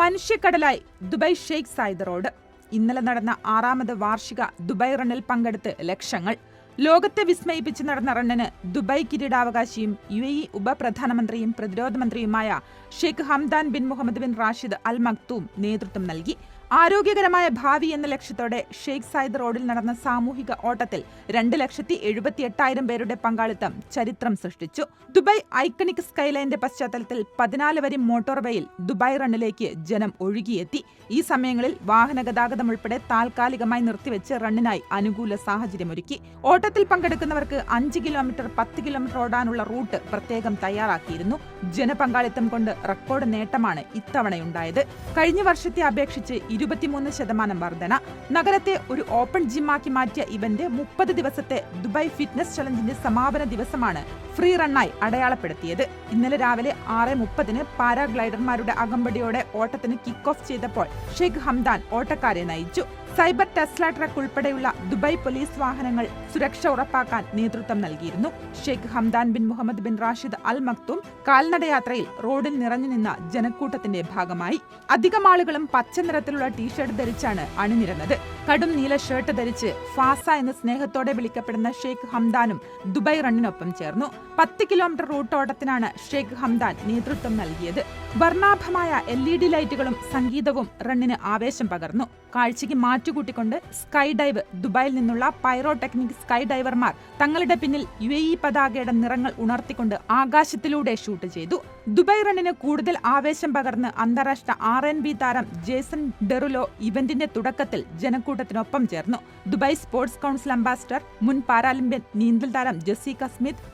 മനുഷ്യക്കടലായി Dubai Sheikh Zayed road. ഇന്നലെ നടന്ന ആറാമത് വാർഷിക ദുബായ് റണ്ണിൽ പങ്കെടുത്ത് ലക്ഷങ്ങൾ. ലോകത്തെ വിസ്മയിപ്പിച്ച് നടന്ന റണ്ണിന് ദുബായ് കിരീടാവകാശിയും യു എ ഇ ഉപപ്രധാനമന്ത്രിയും പ്രതിരോധ മന്ത്രിയുമായ Sheikh Hamdan bin Mohammed bin Rashid Al Maktoum നേതൃത്വം നൽകി. ആരോഗ്യകരമായ ഭാവി എന്ന ലക്ഷ്യത്തോടെ ഷെയ്ഖ് സായിദ് റോഡിൽ നടന്ന സാമൂഹിക ഓട്ടത്തിൽ രണ്ട് ലക്ഷത്തി എഴുപത്തി എട്ടായിരം പേരുടെ പങ്കാളിത്തം ചരിത്രം സൃഷ്ടിച്ചു. ദുബായ് ഐക്കണിക് സ്കൈലൈന്റെ പശ്ചാത്തലത്തിൽ പതിനാല് വരി മോട്ടോർവേയിൽ ദുബായ് റണ്ണിലേക്ക് ജനം ഒഴുകിയെത്തി. ഈ സമയങ്ങളിൽ വാഹന ഗതാഗതം ഉൾപ്പെടെ താൽക്കാലികമായി നിർത്തിവെച്ച് റണ്ണിനായി അനുകൂല സാഹചര്യമൊരുക്കി. ഓട്ടത്തിൽ പങ്കെടുക്കുന്നവർക്ക് അഞ്ച് കിലോമീറ്റർ പത്ത് കിലോമീറ്റർ ഓടാനുള്ള റൂട്ട് പ്രത്യേകം തയ്യാറാക്കിയിരുന്നു. ജനപങ്കാളിത്തം കൊണ്ട് റെക്കോർഡ് നേട്ടമാണ് ഇത്തവണയുണ്ടായത്. കഴിഞ്ഞ വർഷത്തെ അപേക്ഷിച്ച് ഇരുപത്തിമൂന്ന് ശതമാനം വർധന. നഗരത്തെ ഒരു ഓപ്പൺ ജിമ്മാക്കി മാറ്റിയ ഇവന്റ് മുപ്പത് ദിവസത്തെ ദുബായ് ഫിറ്റ്നസ് ചലഞ്ചിന്റെ സമാപന ദിവസമാണ് ഫ്രീ റണ്ണായി അടയാളപ്പെടുത്തിയത്. ഇന്നലെ രാവിലെ ആറ് മുപ്പതിന് പാരാഗ്ലൈഡർമാരുടെ അകമ്പടിയോടെ ഓട്ടത്തിന് കിക്ക് ഓഫ് ചെയ്തപ്പോൾ ഷെയ്ഖ് ഹംദാൻ ഓട്ടക്കാരെ നയിച്ചു. സൈബർ ടെസ്ല ട്രക്ക് ഉൾപ്പെടെയുള്ള ദുബായ് പോലീസ് വാഹനങ്ങൾ സുരക്ഷ ഉറപ്പാക്കാൻ നേതൃത്വം നൽകിയിരുന്നു. Sheikh Hamdan bin Mohammed bin Rashid Al Maktoum കാൽനടയാത്രയിൽ റോഡിൽ നിറഞ്ഞു നിന്ന ജനക്കൂട്ടത്തിന്റെ ഭാഗമായി. അധികം ആളുകളും പച്ച നിറത്തിലുള്ള ടീഷർട്ട് ധരിച്ചാണ് അണിനിരന്നത്. കടും നീല ഷർട്ട് ധരിച്ച് ഫാസ എന്ന് സ്നേഹത്തോടെ വിളിക്കപ്പെടുന്ന ഷെയ്ഖ് ഹംദാനും ദുബായ് റണ്ണിനൊപ്പം ചേർന്നു. പത്ത് കിലോമീറ്റർ റൂട്ട് ഓട്ടത്തിനാണ് ഷെയ്ഖ് ഹംദാൻ നേതൃത്വം നൽകിയത്. വർണാഭമായ എൽ ഇ ഡി ലൈറ്റുകളും സംഗീതവും റണ്ണിന് ആവേശം പകർന്നു. കാഴ്ചയ്ക്ക് മാറ്റുകൂട്ടിക്കൊണ്ട് സ്കൈ ഡൈവ് ദുബായിൽ നിന്നുള്ള പൈറോടെക്നിക് സ്കൈ ഡൈവർമാർ തങ്ങളുടെ പിന്നിൽ യു എ ഇ പതാകയുടെ നിറങ്ങൾ ഉണർത്തിക്കൊണ്ട് ആകാശത്തിലൂടെ ഷൂട്ട് ചെയ്തു. ദുബായ് റണ്ണിന് കൂടുതൽ ആവേശം പകർന്ന് അന്താരാഷ്ട്ര ആർ എൻ ബി താരം ജേസൺ ഡെറുലോ ഇവന്റിന്റെ തുടക്കത്തിൽ ജനക്കൂട്ടത്തിനൊപ്പം ചേർന്നു. ദുബായ് സ്പോർട്സ് കൗൺസിൽ അംബാസിഡർ മുൻ പാരാലിമ്പ്യൻ നീന്തൽ താരം ജസീക സ്മിത്ത്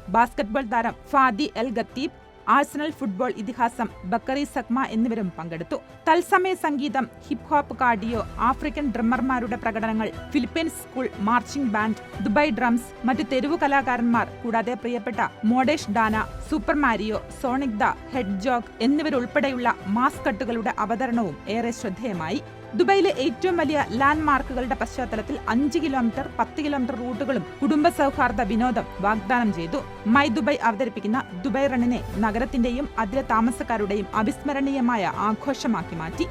ബാസ്കറ്റ്ബോൾ താരം Fadi El Khatib Arsenal football ഇതിഹാസം ബക്കറി സക്മ എന്നിവരും പങ്കെടുത്തു. തത്സമയ സംഗീതം ഹിപ് ഹോപ്പ് കാർഡിയോ ആഫ്രിക്കൻ ഡ്രമ്മർമാരുടെ പ്രകടനങ്ങൾ Philippines school marching band Dubai Drums മറ്റ് തെരുവു കലാകാരന്മാർ കൂടാതെ പ്രിയപ്പെട്ട Modesh Dana Super Mario Sonic the hedgehog എന്നിവരുൾപ്പെടെയുള്ള മാസ്കട്ടുകളുടെ അവതരണവും ഏറെ ശ്രദ്ധേയമായി. ദുബൈയിലെ ഏറ്റവും വലിയ ലാൻഡ് മാർക്കുകളുടെ പശ്ചാത്തലത്തിൽ അഞ്ച് കിലോമീറ്റർ പത്ത് കിലോമീറ്റർ റൂട്ടുകളും കുടുംബ സൗഹാർദ്ദ വിനോദം വാഗ്ദാനം ചെയ്തു. മൈ ദുബൈ അവതരിപ്പിക്കുന്ന ദുബൈ റണ്ണിനെ നഗരത്തിന്റെയും അതിലെ താമസക്കാരുടെയും അവിസ്മരണീയമായ ആഘോഷമാക്കി മാറ്റി.